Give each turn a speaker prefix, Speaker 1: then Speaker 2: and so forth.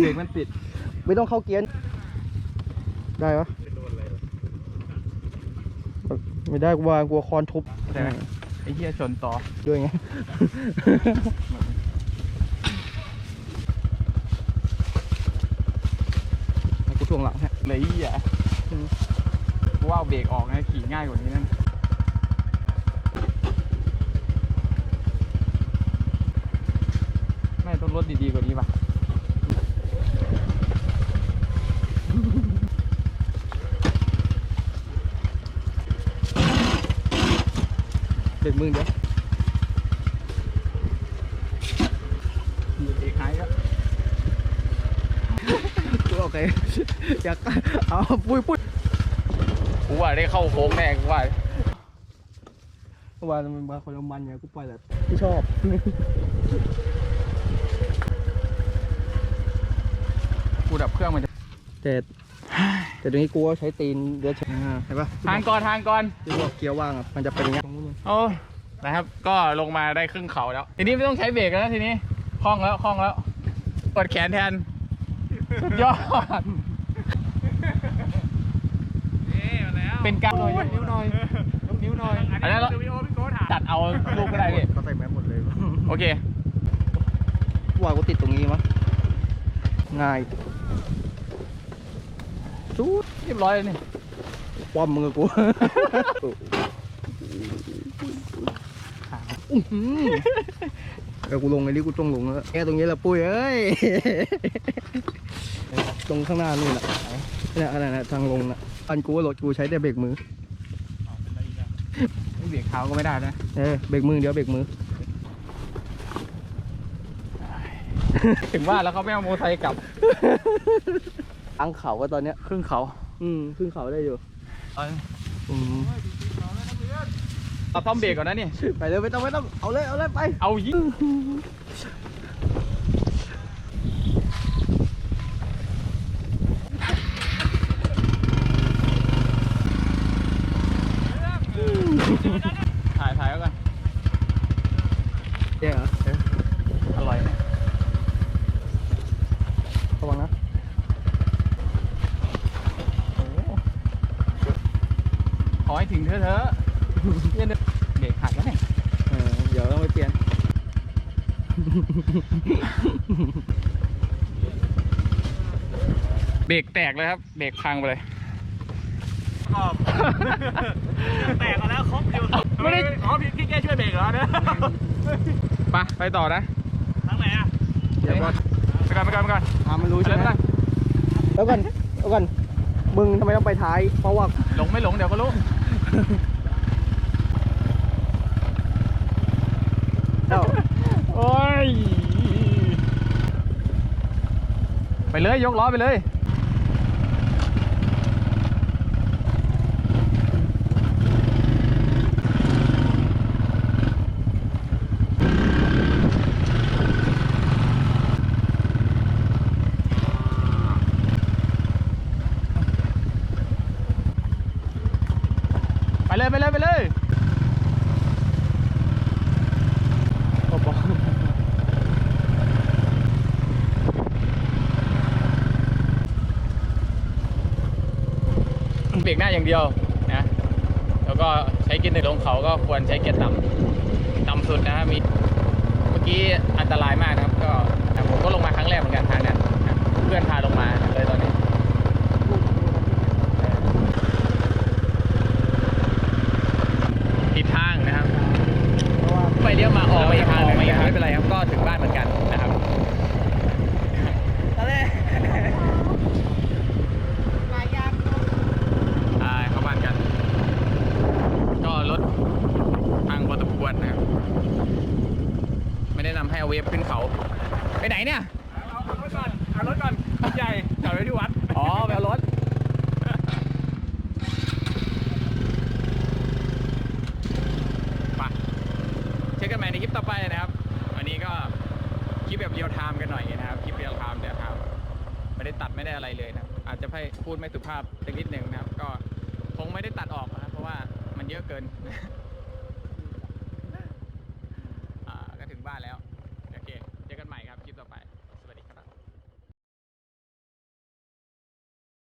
Speaker 1: เบรกมันติด
Speaker 2: ไม่ต้องเข้าเกียร์ ได้ปะไม่ได้กลัวกลัวคอนทุบ
Speaker 1: ใช่ไหมไอ้เหี้ยชนต่อ
Speaker 2: ด้วยไงให้กูช่วงหลังฮะ
Speaker 1: เลยไอ้เหี้ยกูว่าเอาเบรกออกนะขี่ง่ายกว่านี้นั่นไม่ต้องรถดีๆกว่านี้ป่ะ
Speaker 2: เด็ก มึงเดี๋ยว
Speaker 1: เบรกหายครับ
Speaker 2: โอเคอยากเอาปุ้ยปุ้ย
Speaker 1: กูว่าได้เข้าโค้งแน่กูว่า
Speaker 2: เมื่อวานมันมาคนละมันไงกูปล่อยแบบที่ชอบ
Speaker 1: กูดับเครื่องมันจะ
Speaker 2: แต่แต่ตรงนี้กูก็ใช้ตีนเดือดใช่เห็นปะ
Speaker 1: ทางก่อนทางก่อน
Speaker 2: ที่บอกเกียร์ว่างอะมันจะเป็นอย่างเงี้ยตรงนู้น
Speaker 1: โอ้นะครับ ก็ลงมาได้ครึ่งเขาแล้ว ทีนี้ไม่ต้องใช้เบรกแล้วนะทีนี้คล่องแล้วคล่องแล้วกดแขนแทนสุดยอดเป็นการยกนิ้วหน่อยยกนิ้วหน่อยอันนั้นเราตัดเอาลูกก็ได้พี่
Speaker 2: เขาใส่แมสหมดเลย
Speaker 1: โอเค
Speaker 2: ว่ากูติดตรงนี้มั้งง่ายจูด
Speaker 1: เรียบร้อยเลยนี่
Speaker 2: ป้อมมึงกับกู อื้อหือเดี๋ยวกูลงไอ้นี่กูต้องลงแล้วแกตรงนี้แหละปุ้ยเอ้ย ตรงข้างหน้านู่นน่ะเนี่ยอะไรนะทางลงน่ะอันกูว่ารถกูใช้แต่เบรกมือ
Speaker 1: เบรกเท้าก็ไม่ได้นะ
Speaker 2: เออเบรกมือเดี๋ยวเบรกมือ
Speaker 1: ถึงว่าแล้วเขาไม่เอาโมอไซค์กลับ
Speaker 2: อังเขาก็ตอนเนี้ย
Speaker 1: ครึ่งเขา
Speaker 2: อืมขึ้นเขาได้อยู่ อืม
Speaker 1: เอาซ่อมเบรกก่อนนะนี่
Speaker 2: ไปเลยไม่ต้องไม่ต้องเอาเลยเอาเลยไป
Speaker 1: เอายิงถ่ายถ่ายแล้วกัน
Speaker 2: เจ๊เหรอเออ
Speaker 1: อร่อยนะ
Speaker 2: ระวังนะ
Speaker 1: โอ้โหขอให้ถึงเธอะเถอะ เนี่ยเนี่ยเบรกหักแล้วเนี่ย
Speaker 2: เออเดี๋ยวต้องไปเปลี่ยน
Speaker 1: เบรกแตกเลยครับ เบรกพังไปเลย
Speaker 3: แตกกันแล้วครบอยู่
Speaker 1: ไม่ได้
Speaker 3: อ๋อพี่พี่แกช่วยเบรกเหรอเนี่ย
Speaker 1: ไปไปต่อนะ
Speaker 3: ทางไหนอะ
Speaker 2: เดี๋ยวก่อน
Speaker 1: ไปก่อนไปก่อนไปก่อน
Speaker 2: อ่ามันรู้
Speaker 1: ไป
Speaker 2: ใช่
Speaker 1: เลย
Speaker 2: ไหม
Speaker 1: ไปเลย
Speaker 2: แล้วก่อนแล้วก่อนมึงทำไมต้องไปท้าย เพราะว่า
Speaker 1: หลงไม่หลงเดี๋ยวก็รู้
Speaker 2: เอ้า
Speaker 1: โอ้ย ไป เลย ยกล้อไปเลย ไปเลย ไปเลย ไปเลย
Speaker 2: บอก
Speaker 1: เบรกหน้าอย่างเดียวนะแล้วก็ใช้เกียร์หนึ่งลงเขาก็ควรใช้เกียร์ต่ำต่ำสุดนะมีเมื่อกี้อันตรายมากนะครับ ก็ผมก็ลงมาครั้งแรกเหมือนกันทางนั้นเพื่อนพาลงมาเลยตอนนี้ ผิดทางนะครับ
Speaker 2: เพราะว่า
Speaker 1: ไปเลี้ยวมาออกไปอีกทางหนึ่งไม่เป็นไรครับ ก็ถึงบ้านเหมือนกันนะครับ
Speaker 2: ตอนแรก
Speaker 1: อ่าเข้าบ้านกัน ก็รถพังพอสมควรนะครับ ไม่ได้ นำให้เอาเวฟขึ้นเขา ไปไหนเนี่ย
Speaker 3: เอารถก่อนเอารถก่อนใหญ่จอดไว้ที่วัด
Speaker 1: อ๋อไปเอารถ ไปเช็คกันใหม่ในคลิปต่อไปนะครับ วันนี้ก็คลิปแบบเรียลไทม์กันหน่อยนะครับ คลิปเรียลไทม์เดี๋ยวครับ ไม่ได้ตัดไม่ได้อะไรเลยนะครับอาจจะให้พูดไม่สุภาพสักนิดหนึ่งนะครับ ก็คงไม่ได้ตัดออกนะครับ เพราะว่ามันเยอะเกิน อ่าก็ถึงบ้านแล้ว